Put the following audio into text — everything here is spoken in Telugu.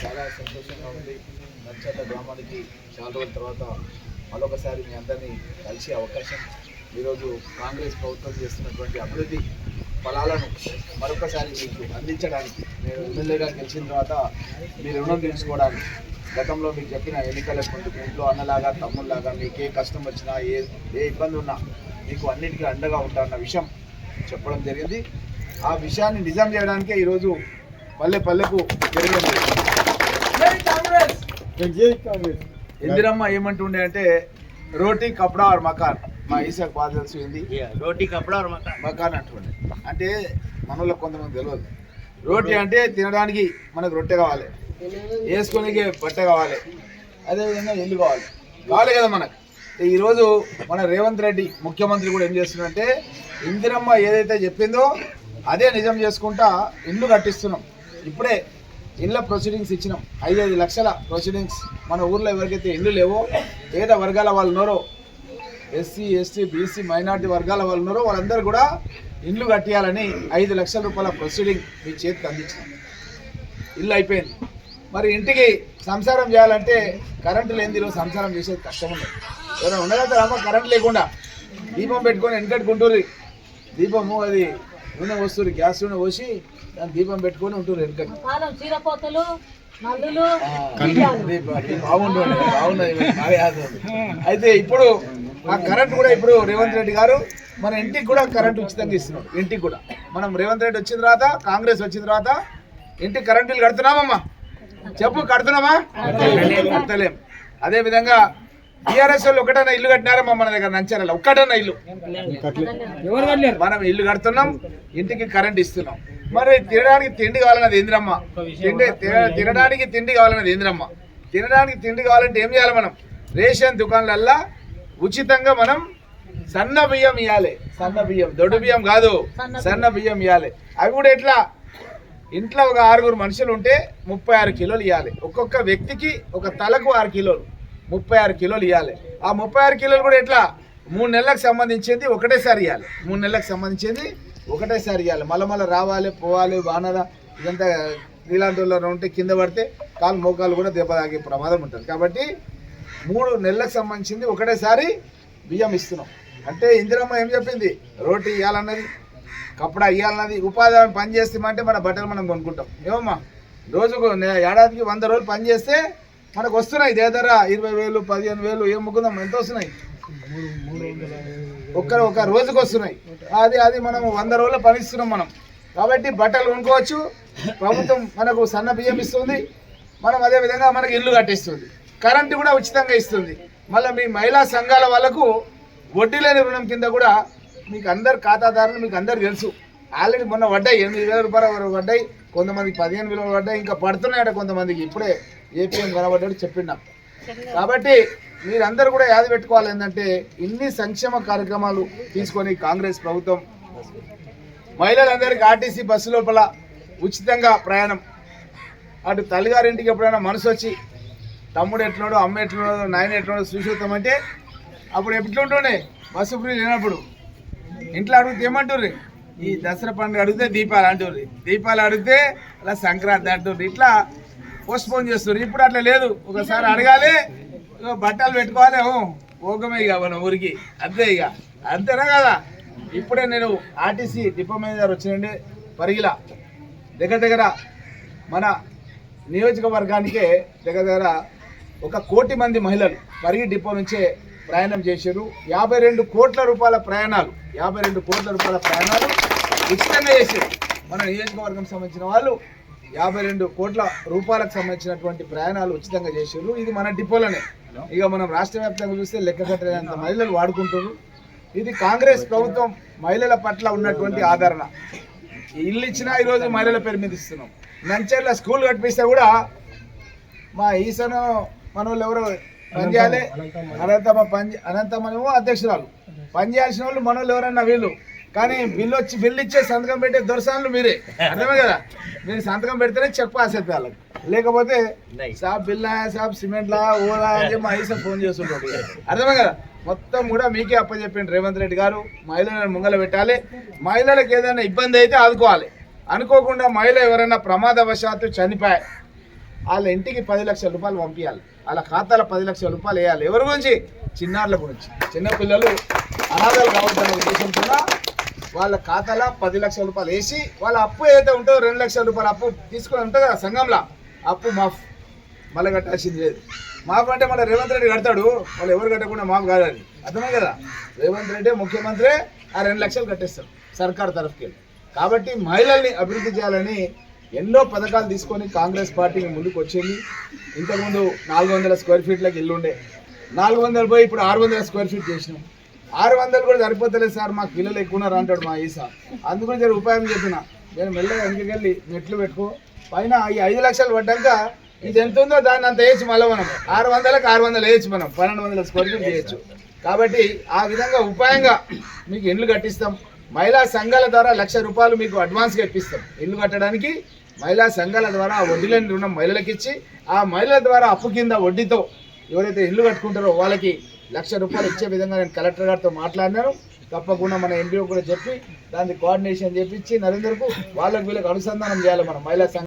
చాలా సంతోషంగా ఉంది. నచ్చట గ్రామానికి చాలా రోజుల తర్వాత మరొకసారి మీ అందరినీ కలిసే అవకాశం ఈరోజు కాంగ్రెస్ ప్రభుత్వం చేస్తున్నటువంటి అభివృద్ధి ఫలాలను మరొకసారి మీకు అందించడానికి నేను ఎమ్మెల్యేగా గెలిచిన తర్వాత మీ రుణం తీర్చుకోవడానికి గతంలో మీకు చెప్పిన ఎన్నికలకు ముందు ఇంట్లో అన్నలాగా తమ్ముళ్ళలాగా మీకు ఏ కష్టం వచ్చినా ఏ ఏ ఇబ్బంది ఉన్నా మీకు అన్నిటికీ అండగా ఉంటారన్న విషయం చెప్పడం జరిగింది. ఆ విషయాన్ని నిజం చేయడానికే ఈరోజు పల్లె పల్లెకు జరిగింది. ఇందిరమ్మ ఏమంటుండే అంటే రోటీ కపడా ఆర్ మకాన్. మా ఈసాకు బాగా తెలిసి ఉంది రోటీ కపడా ఆర్ మకాన్. అంటుండే. అంటే మనలో కొంతమంది తెలియదు రోటీ అంటే తినడానికి మనకు రొట్టె కావాలి. వేసుకోనికి బట్ట కావాలి. అదేవిధంగా ఇల్లు కావాలి. కావాలి కదా మనకు. ఈరోజు మన రేవంత్ రెడ్డి ముఖ్యమంత్రి కూడా ఏం చేస్తున్నాడంటే ఇందిరమ్మ ఏదైతే చెప్పిందో అదే నిజం చేసుకుంటా ఇల్లు కట్టిస్తున్నాం. ఇప్పుడే ఇళ్ళ ప్రొసీడింగ్స్ ఇచ్చినాం. ఐదైదు లక్షల ప్రొసీడింగ్స్ మన ఊర్లో ఎవరికైతే ఇల్లు లేవో పేద వర్గాల వాళ్ళు ఉన్నారో ఎస్సీ ఎస్టీ బీసీ మైనార్టీ వర్గాల వాళ్ళు ఉన్నారో వాళ్ళందరూ కూడా ఇల్లు కట్టియాలని ఐదు లక్షల రూపాయల ప్రొసీడింగ్ మీ చేతికి అందించినాం. ఇల్లు అయిపోయింది. మరి ఇంటికి సంసారం చేయాలంటే కరెంటు లేని ఈరోజు సంసారం చేసేది కష్టం ఉంది ఎవరైనా ఉండగలుగుతారు అమ్మ? కరెంట్ లేకుండా దీపం పెట్టుకొని వెనకట్టుకుంటుంది దీపము అది నూనె వస్తుంది గ్యాస్ నూనె పోసి దాని దీపం పెట్టుకొని ఉంటుంది వెనకటి. కాలం చీరపోతలు నల్లులు బాగుంటుంది బాగున్నది బాగా యాదవుంది. అయితే ఇప్పుడు ఆ కరెంట్ కూడా ఇప్పుడు రేవంత్ రెడ్డి గారు మన ఇంటికి కూడా కరెంట్ ఉచితంగా ఇస్తున్నాడు. ఇంటికి కూడా. మనం రేవంత్ రెడ్డి వచ్చిన తర్వాత కాంగ్రెస్ వచ్చిన తర్వాత ఇంటికి కరెంట్ బిల్ కడుతున్నామమ్మా. చెప్పు కడుతున్నామా కడతలేం. అదే విధంగా బీఆర్ఎస్ వాళ్ళు ఒకటైనా ఇల్లు కట్టినారమ్మా మన దగ్గర నంచారాల ఒక్కటన్నా ఇల్లు. మనం ఇల్లు కడుతున్నాం ఇంటికి కరెంట్ ఇస్తున్నాం. మరి తినడానికి తిండి కావాలన్నది ఏందిరమ్మా? తిండి తినడానికి తిండి కావాలన్నది ఏందిరమ్మా? తినడానికి తిండి కావాలంటే ఏం చేయాలి మనం? రేషన్ దుకాణాలల్లా ఉచితంగా మనం సన్న బియ్యం ఇవ్వాలి సన్న బియ్యం దొడ్డు బియ్యం కాదు సన్న బియ్యం ఇవ్వాలి అవి కూడా ఎట్లా? ఇంట్లో ఒక ఆరుగురు మనుషులు ఉంటే ముప్పై ఆరు కిలోలు ఇవ్వాలి ఒక్కొక్క వ్యక్తికి ఒక తలకు ఆరు కిలోలు ముప్పై ఆరు కిలోలు ఇవ్వాలి ఆ ముప్పై ఆరు కిలోలు కూడా ఎట్లా? మూడు నెలలకు సంబంధించింది ఒకటేసారి ఇవ్వాలి మూడు నెలలకు సంబంధించింది ఒకటేసారి ఇవ్వాలి మళ్ళీ మళ్ళీ రావాలి పోవాలి వానర ఇదంతా ఇలాంటి ఉంటే కింద పడితే కాలు మోకాలు కూడా దెబ్బ తాగే ప్రమాదం ఉంటుంది. కాబట్టి మూడు నెలలకు సంబంధించింది ఒకటేసారి బియ్యం ఇస్తున్నాం. అంటే ఇందిరమ్మ ఏం చెప్పింది? రోటీ ఇవ్వాలన్నది కప్పుడు అయ్యాలన్నది ఉపాధి హామీ పని చేస్తామంటే మన బట్టలు మనం కొనుక్కుంటాం. ఏమమ్మా? రోజుకు ఏడాదికి వంద రోజులు పని చేస్తే మనకు వస్తున్నాయి దేదర ఇరవై వేలు పదిహేను వేలు ఏం ముగ్గుదాం? ఎంత వస్తున్నాయి? ఒక్క ఒక రోజుకు వస్తున్నాయి. అది అది మనం వంద రోజులు పనిస్తున్నాం మనం. కాబట్టి బట్టలు కొనుక్కోవచ్చు. ప్రభుత్వం మనకు సన్న బియ్యం ఇస్తుంది. మనం అదే విధంగా మనకి ఇల్లు కట్టిస్తుంది. కరెంటు కూడా ఉచితంగా ఇస్తుంది. మళ్ళీ మీ మహిళా సంఘాల వాళ్ళకు వడ్డీ లేని రుణం కింద కూడా మీకు అందరు ఖాతాదారులు మీకు అందరు తెలుసు. ఆల్రెడీ మొన్న పడ్డాయి ఎనిమిది వేల రూపాయల వరకు పడ్డాయి కొంతమందికి పదిహేను వేలు పడ్డాయి ఇంకా పడుతున్నాయట కొంతమందికి. ఇప్పుడే ఏపీఎం కనబడ్డాడు చెప్పిండా కాబట్టి మీరందరూ కూడా యాద పెట్టుకోవాలి ఏంటంటే ఇన్ని సంక్షేమ కార్యక్రమాలు తీసుకొని కాంగ్రెస్ ప్రభుత్వం మహిళలందరికీ ఆర్టీసీ బస్సు లోపల ఉచితంగా ప్రయాణం. అటు తల్లిగారింటికి ఎప్పుడైనా మనసు వచ్చి తమ్ముడు ఎట్లున్నాడో అమ్మ ఎట్లున్నాడో నాయన ఎట్లున్నాడో చూసేద్దామంటే అప్పుడు ఎట్లుంటుండే? బస్సు ఫ్రీ లేనప్పుడు. ఇంట్లో అడిగితే ఏమంటారు ఈ దసరా పండుగ అడిగితే దీపాలు అంటుర్రి. దీపాలు అడిగితే అలా సంక్రాంతి అంటుర్రి. ఇట్లా పోస్ట్పోన్ చేస్తారు ఇప్పుడు అట్లా లేదు. ఒకసారి అడగాలి. బట్టలు పెట్టుకోవాలి. ఓకమే ఇక మన ఊరికి. అంతే ఇక అంతేనా కదా? ఇప్పుడే నేను ఆర్టీసీ డిపో మేనేజర్ వచ్చినండి పరిగిల. దగ్గర దగ్గర మన నియోజకవర్గానికే దగ్గర దగ్గర ఒక కోటి మంది మహిళలు పరిగి డిపో నుంచే ప్రయాణం చేశారు. యాభై రెండు కోట్ల రూపాయల ప్రయాణాలు యాభై రెండు కోట్ల రూపాయల ప్రయాణాలు ఉచితంగా చేశారు. మన నియోజకవర్గం సంబంధించిన వాళ్ళు యాభై రెండు కోట్ల రూపాయలకు సంబంధించినటువంటి ప్రయాణాలు ఉచితంగా చేశారు. ఇది మన డిపోలోనే. ఇక మనం రాష్ట్ర వ్యాప్తంగా చూస్తే లెక్క కట్టలేనంత మహిళలు వాడుకుంటారు ఇది కాంగ్రెస్ ప్రభుత్వం మహిళల పట్ల ఉన్నటువంటి ఆదరణ. ఇల్లు ఇచ్చినా ఈరోజు మహిళల పేరు మీద ఇస్తున్నాం. నంచర్ల స్కూల్ కట్టిస్తే కూడా మా ఈసను మన వాళ్ళు ఎవరో పనిచేయాలి అనంతమ్మ పని అనంతమ్మనేమో అధ్యక్షురాలు. పనిచేయాల్సిన వాళ్ళు మన వాళ్ళు ఎవరన్నా వీళ్ళు. కానీ బిల్లు వచ్చి బిల్లు ఇచ్చే సంతకం పెట్టే దొరసాన్లు మీరే. అర్థమే కదా? మీరు సంతకం పెడితేనే చెక్ పాస్ అవుతుంది వాళ్ళకి. లేకపోతే సాబ్ బిల్ ఆయా సాబ్ సిమెంట్ లా ఓలా అని చెప్పి మా ఈసన్ ఫోన్ చేస్తుంటాడు. అర్థమే కదా? మొత్తం కూడా మీకే అప్పచెప్పిండు రేవంత్ రెడ్డి గారు. మహిళలను ముంగల పెట్టాలి. మహిళలకు ఏదైనా ఇబ్బంది అయితే ఆదుకోవాలి. అనుకోకుండా మహిళ ఎవరైనా ప్రమాదవశాత్తు చనిపోయి వాళ్ళ ఇంటికి పది లక్షల రూపాయలు పంపించాలి వాళ్ళ ఖాతాలో పది లక్షల రూపాయలు వేయాలి. ఎవరి గురించి? చిన్నారుల గురించి. చిన్నపిల్లలు అనాథాలు కావద్దనే ఉద్దేశంతో వాళ్ళ ఖాతాలో పది లక్షల రూపాయలు వేసి వాళ్ళ అప్పు ఏదైతే ఉంటుందో రెండు లక్షల రూపాయలు అప్పు తీసుకుని ఉంటుంది కదా సంఘంలో అప్పు మాఫ్. మళ్ళీ కట్టాల్సింది లేదు. మాఫ్ అంటే మన రేవంత్ రెడ్డి కడతాడు. వాళ్ళు ఎవరు కట్టకుండా మాఫ్ కాదని అర్థమే కదా? రేవంత్ రెడ్డి ముఖ్యమంత్రి ఆ రెండు లక్షలు కట్టేస్తాడు సర్కార్ తరఫుకి వెళ్ళి కాబట్టి మహిళల్ని అభివృద్ధి చేయాలని ఎన్నో పథకాలు తీసుకొని కాంగ్రెస్ పార్టీ ముందుకు వచ్చింది. ఇంతకుముందు నాలుగు వందల స్క్వేర్ ఫీట్లకు ఇల్లు ఉండే. నాలుగు వందలు పోయి ఇప్పుడు ఆరు వందల స్క్వేర్ ఫీట్ చేసినాం. ఆరు వందలు కూడా సరిపోతలేదు సార్ మాకు పిల్లలు ఎక్కువ ఉన్నారు అంటాడు మా ఈసా. అందుకని జర ఉపాయం చెప్పిన. నేను మెల్లగా వెనకకెళ్ళి మెట్లు పెట్టుకో. పైన ఈ ఐదు లక్షలు పడ్డాక ఇది ఎంత ఉందో దాన్ని అంత వేయచ్చు మళ్ళీ మనం. ఆరు వందలకు ఆరు వందలు వేయచ్చు మనం. పన్నెండు వందల స్క్వేర్ ఫీట్ చేయొచ్చు. కాబట్టి ఆ విధంగా ఉపాయంగా మీకు ఇండ్లు కట్టిస్తాం. మహిళా సంఘాల ద్వారా లక్ష రూపాయలు మీకు అడ్వాన్స్గా ఇప్పిస్తాం ఇల్లు కట్టడానికి మహిళా సంఘాల ద్వారా ఆ రుణం మహిళలకు ఇచ్చి ఆ మహిళల ద్వారా అప్పు కింద వడ్డీతో ఎవరైతే ఇల్లు కట్టుకుంటారో వాళ్ళకి లక్ష రూపాయలు ఇచ్చే విధంగా నేను కలెక్టర్ గారితో మాట్లాడినాను. తప్పకుండా మన ఎంపీఓ కూడా చెప్పి దాన్ని కోఆర్డినేషన్ చేపించి నరేందర్కు వాళ్ళకి వీళ్ళకి అనుసంధానం చేయాలి మనం మహిళా సంఘ